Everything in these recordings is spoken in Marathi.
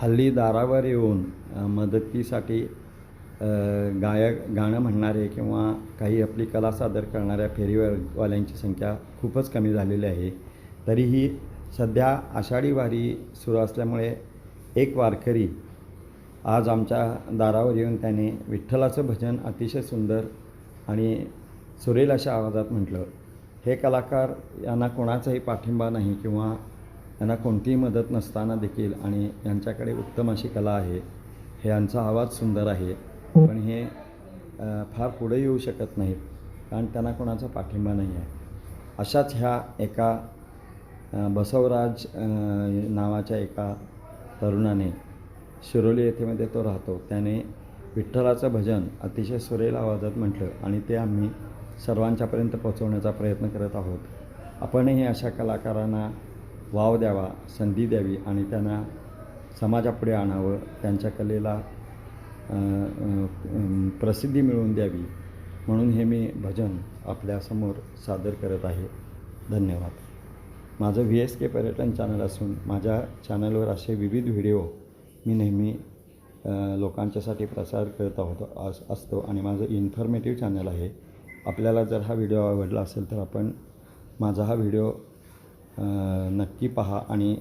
हल्ली दारावर येऊन मदतीसाठी गायक गाणं म्हणणारे किंवा काही आपली कला सादर करणाऱ्या फेरीवाल्यांची संख्या खूपच कमी झालेली आहे. तरीही सध्या आषाढी वारी सुरू असल्यामुळे एक वारकरी आज आमच्या दारावर येऊन त्याने विठ्ठलाचं भजन अतिशय सुंदर आणि सुरेल अशा आवाजात म्हटलं हे कलाकार यांना कोणाचाही पाठिंबा नाही किंवा यांना कोणतीही मदत नसताना देखील आणि यांच्याकडे उत्तम अशी कला आहे हे यांचा आवाज सुंदर आहे पण हे फार पुढे येऊ शकत नाहीत कारण त्यांना कोणाचा पाठिंबा नाही आहे. अशाच ह्या एका बसवराज नावाच्या एका तरुणाने शिरोली येथेमध्ये तो राहतो. त्याने विठ्ठलाचं भजन अतिशय सुरेल आवाजात म्हटलं आणि ते आम्ही सर्वांच्यापर्यंत पोहोचवण्याचा प्रयत्न करत आहोत. आपणही अशा कलाकारांना वाव द्यावा संधी द्यावी आणि त्यांना समाजापुढे आणावं त्यांच्या कलेला प्रसिद्धी मिळवून द्यावी म्हणून हे मी भजन आपल्यासमोर सादर करत आहे. धन्यवाद. माझं व्ही एस के पर्यटन चॅनल असून माझ्या चॅनलवर असे विविध व्हिडिओ मी नेहमी लोकांच्यासाठी प्रसार करत आहोत अस असतो आणि माझं इन्फॉर्मेटिव्ह चॅनल आहे. आपल्याला जर हा व्हिडिओ आवडला असेल तर आपण माझा हा व्हिडिओ नक्की पहा आणि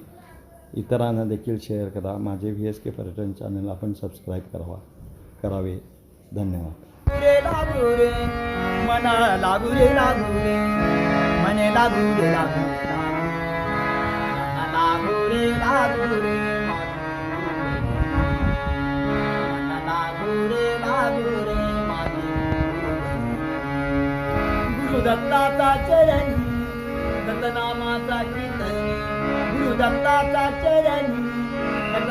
इतरांना देखील शेअर करा. माझे व्ही एस के पर्यटन चॅनल आपण सबस्क्राईब करावा. करावे. धन्यवाद. गुरुदत्ताचा चरण दत्तनामाचा कीर्तनी दत्ताचा चरणी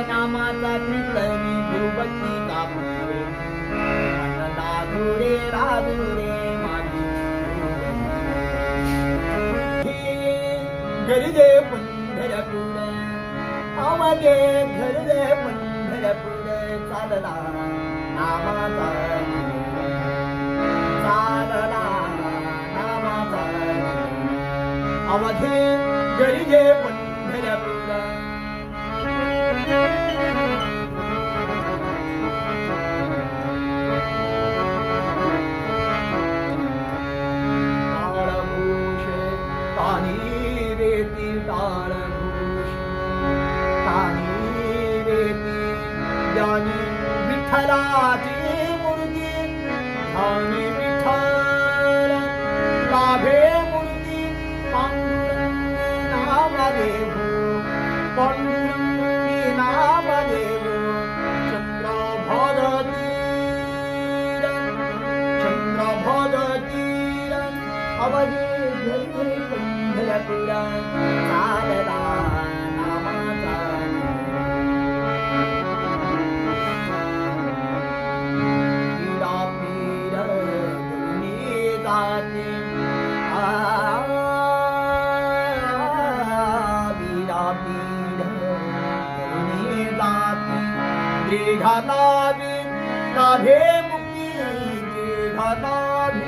नामाचा कीर्तनी भूपती कापूर. राधुरे राधुरे रे लागू रे माझी घरी दे पंढरपूर आवागे घर दे पंढरपूर चालला. नामाचा चालला नामाचा अवधे घरी दे Pandharpur yani bir talacı vurdu yani bir 아버지 변수리 분들의 불안 사대다 남아가네 이런 미래를 믿다니. 나비 나비 나비 묵기 나비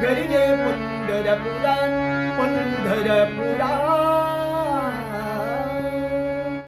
Garide Pundarapuran, Pundarapuran.